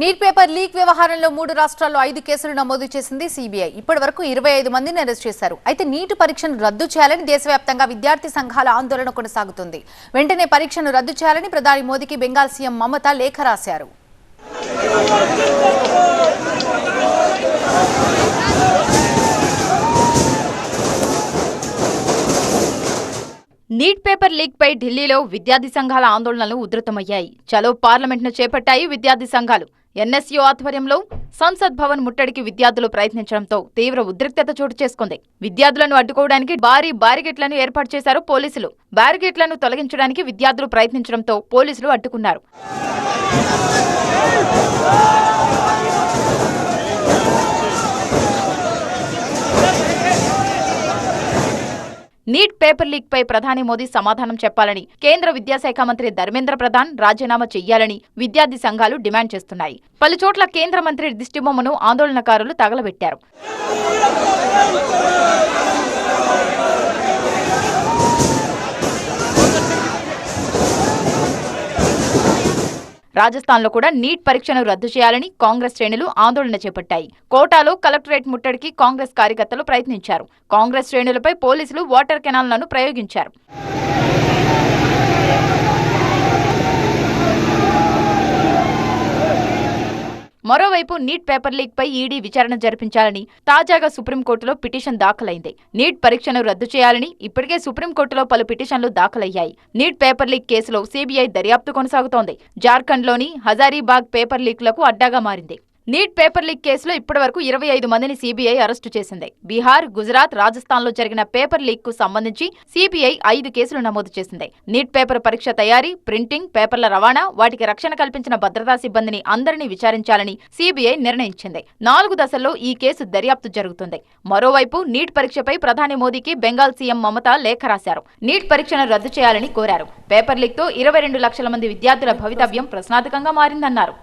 Neat paper leak వ్యవహారంలో మూడు రాష్ట్రాల్లో ఐదు కేసులు నమోదు చేసింది సీబీఐ. ఇప్పటి వరకు ఇరవై ఐదు మందిని అరెస్ట్ చేశారు. అయితే నీటి పరీక్షను రద్దు చేయాలని దేశవ్యాప్తంగా విద్యార్థి సంఘాల ఆందోళన కొనసాగుతుంది. వెంటనే పరీక్షను రద్దు చేయాలని ప్రధాని మోదీకి బెంగాల్ సీఎం మమత లేఖ రాశారు. నీట్ పేపర్ లీక్ పై ఢిల్లీలో విద్యార్థి సంఘాల ఆందోళనలు ఉధృతమయ్యాయి. చలో పార్లమెంట్ను చేపట్టాయి విద్యార్థి సంఘాలు. ఎన్ఎస్యు ఆధ్వర్యంలో సంసద్ భవన్ ముట్టడికి విద్యార్థులు ప్రయత్నించడంతో తీవ్ర ఉద్రిక్తత చోటు చేసుకుంది. విద్యార్థులను అడ్డుకోవడానికి భారీ బ్యారిగేట్లను ఏర్పాటు చేశారు పోలీసులు. బ్యారిగేట్లను తొలగించడానికి విద్యార్థులు ప్రయత్నించడంతో పోలీసులు అడ్డుకున్నారు. నీట్ పేపర్ లీక్ పై ప్రధాని మోదీ సమాధానం చెప్పాలని కేంద్ర విద్యాశాఖ మంత్రి ధర్మేంద్ర ప్రధాన్ రాజీనామా చెయ్యాలని విద్యార్థి సంఘాలు డిమాండ్ చేస్తున్నాయి. పలు చోట్ల కేంద్ర మంత్రి దిష్టిబొమ్మను ఆందోళనకారులు తగలబెట్టారు. రాజస్థాన్లో కూడా నీట్ పరీక్షను రద్దు చేయాలని కాంగ్రెస్ శ్రేణులు ఆందోళన చేపట్టాయి. కోటాలో కలెక్టరేట్ ముట్టడికి కాంగ్రెస్ కార్యకర్తలు ప్రయత్నించారు. కాంగ్రెస్ శ్రేణులపై పోలీసులు వాటర్ కెనాల్లను ప్రయోగించారు. మరోవైపు నీట్ పేపర్ లీక్ పై ఈడీ విచారణ జరిపించాలని తాజాగా సుప్రీంకోర్టులో పిటిషన్ దాఖలైంది. నీట్ పరీక్షను రద్దు చేయాలని ఇప్పటికే సుప్రీంకోర్టులో పలు పిటిషన్లు దాఖలయ్యాయి. నీట్ పేపర్ లీక్ కేసులో సీబీఐ దర్యాప్తు కొనసాగుతోంది. జార్ఖండ్లోని హజారీబాగ్ పేపర్ లీక్లకు అడ్డాగా మారింది. నీట్ పేపర్ లీక్ కేసులో ఇప్పటివరకు ఇరవై ఐదు మందిని సీబీఐ అరెస్టు చేసింది. బీహార్ గుజరాత్ రాజస్థాన్లో జరిగిన పేపర్ లీక్కు సంబంధించి సీబీఐ ఐదు కేసులు నమోదు చేసింది. నీట్ పేపర్ పరీక్ష తయారీ ప్రింటింగ్ పేపర్ల రవాణా వాటికి రక్షణ కల్పించిన భద్రతా సిబ్బందిని అందరినీ విచారించాలని సీబీఐ నిర్ణయించింది. నాలుగు దశల్లో ఈ కేసు దర్యాప్తు జరుగుతుంది. మరోవైపు నీట్ పరీక్షపై ప్రధాని మోదీకి బెంగాల్ సీఎం మమత లేఖ రాశారు. నీట్ పరీక్షను రద్దు చేయాలని కోరారు. పేపర్ లీక్తో ఇరవై రెండు లక్షల మంది విద్యార్థుల భవితవ్యం ప్రశ్నార్థకంగా మారిందన్నారు.